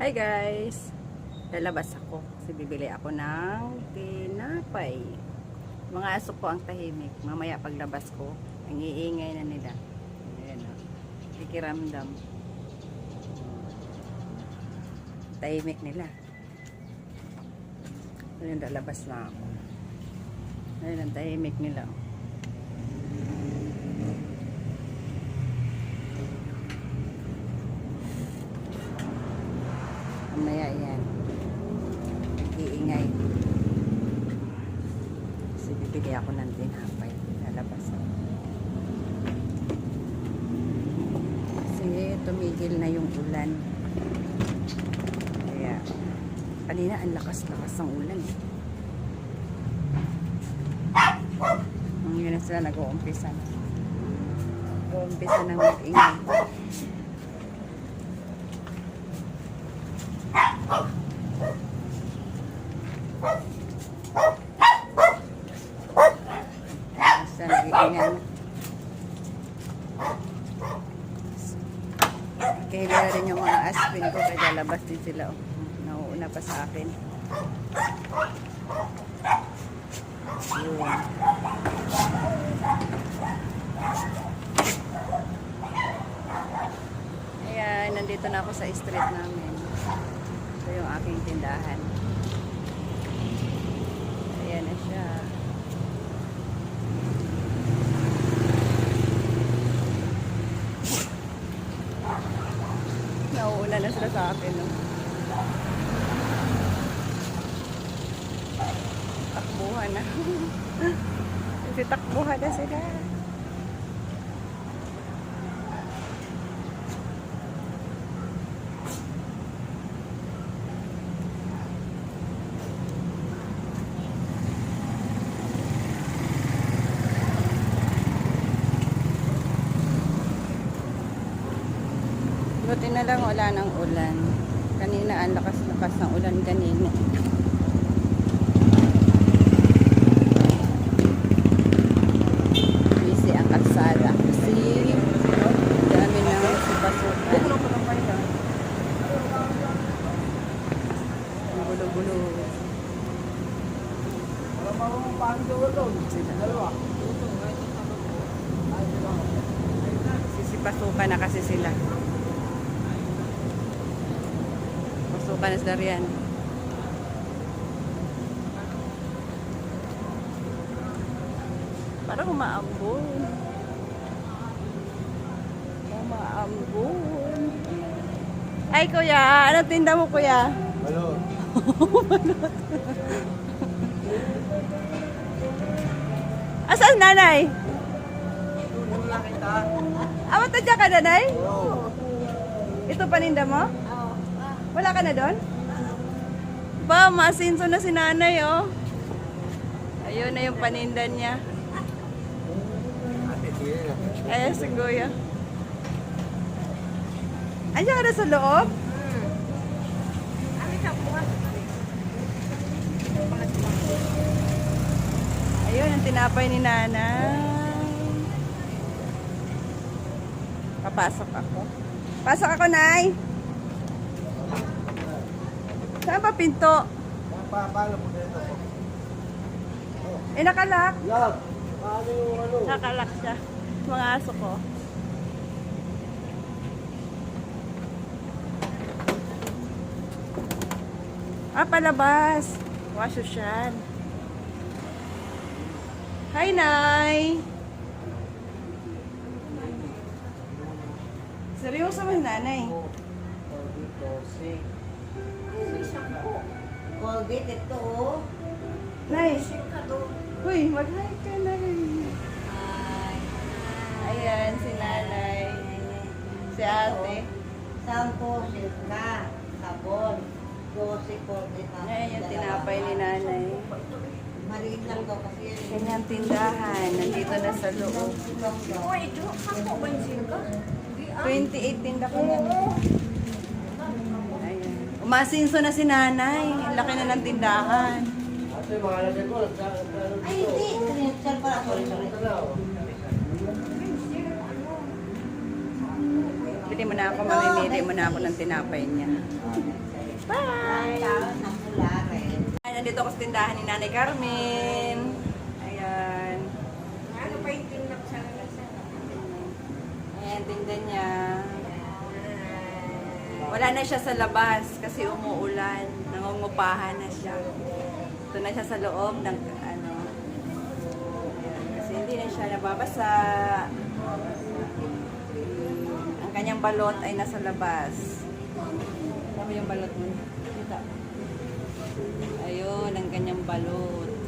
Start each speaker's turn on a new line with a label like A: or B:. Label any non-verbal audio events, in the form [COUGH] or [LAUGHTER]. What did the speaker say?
A: Hi guys! Lalabas ako kasi bibili ako ng tinapay. Mga aso ko ang tahimik. Mamaya paglabas ko, ang iingay na nila. Ayan o. Kikiramdam. Tahimik nila. Ayun, lalabas na ako. Ayun, ang tahimik nila. Mamaya yan. Nag-iingay. Bibigay ako ng tinapay. Lalabas ako. Kasi tumigil na yung ulan. Kaya, kanina ang lakas-lakas ng ulan. Ngayon na sila nag-uumpisa na. Nag-uumpisa na mag-ingay. Basta Kaya na rin yung mga aspin ko kaya lalabas din sila. Oh. Nauuna pa sa akin. Yun. Ayan, nandito na ako sa street namin. Ito yung aking tindahan. Ayan na siya. Nauuna na sila sa akin. No? Takbuhan na. [LAUGHS] Kasi takbuhan na sila. Buti na lang wala ng ulan. Kanina ang lakas-lakas ng ulan kanina. Busy ang kalsada. Kasi dami ng sipasukan. Ang gulo-gulo. Sila. Sisipasukan na kasi sila. Pasukan na riyan. Parang umaambon. Umaambon. Ay, kuya. Ano tinda mo, kuya?
B: Ano?
A: Asan nanay?
B: Wala kita.
A: Ah, matadya ka, nanay?
B: Oo.
A: Ito paninda mo? Wala ka na doon? Ba, masinso na si nanay, oh. Ayun na yung paninda niya.
B: Ate, sige na.
A: Ay, si. Andiyan ka na sa loob? Ayun, ang tinapay ni nanay. Papasok ako. Pasok ako, nay. Saan ba pinto?
B: Pa, paano po dito po?
A: Eh, nakalak.
B: Love, paano yung ano?
A: Nakalak siya. Mga aso ko. Ah, palabas. Wasyosyan. Hi, Nay. Seryoso ba, nanay?
B: Dito, si...
C: Colgate ito oh.
A: Nay. Uy, mag-hi ka, Nay. Ayan, si nanay. Si ate.
C: Sampo, silka, sabon, dosi, Colgate.
A: Ayan yung tinapay ni nanay.
C: Maliit lang daw kasi yan.
A: Kanyang tindahan, nandito na sa loob.
C: Uy, ito, ako ba yung silka?
A: 28 tinda ko yan. Ayan. Umasinso na si nanay. Laki na ng tindahan.
C: Ay, hindi. Trinidad pala. Sorry, sorry.
A: Bili mo na ako, mamimili mo na ako ng tinapay niya. Bye! Ay, nandito ako sa tindahan ni Nanay Carmen. Ayan.
C: Ano pa yung tinap sa
A: Ayan, tindan niya. Wala na siya sa labas kasi umuulan. Nangungupahan na siya. Ito na siya sa loob ng ano. Kasi hindi na siya nababasa. Ang kanyang balot ay nasa labas. Tama yung balot mo. Kita. Ayun, ang kanyang balot.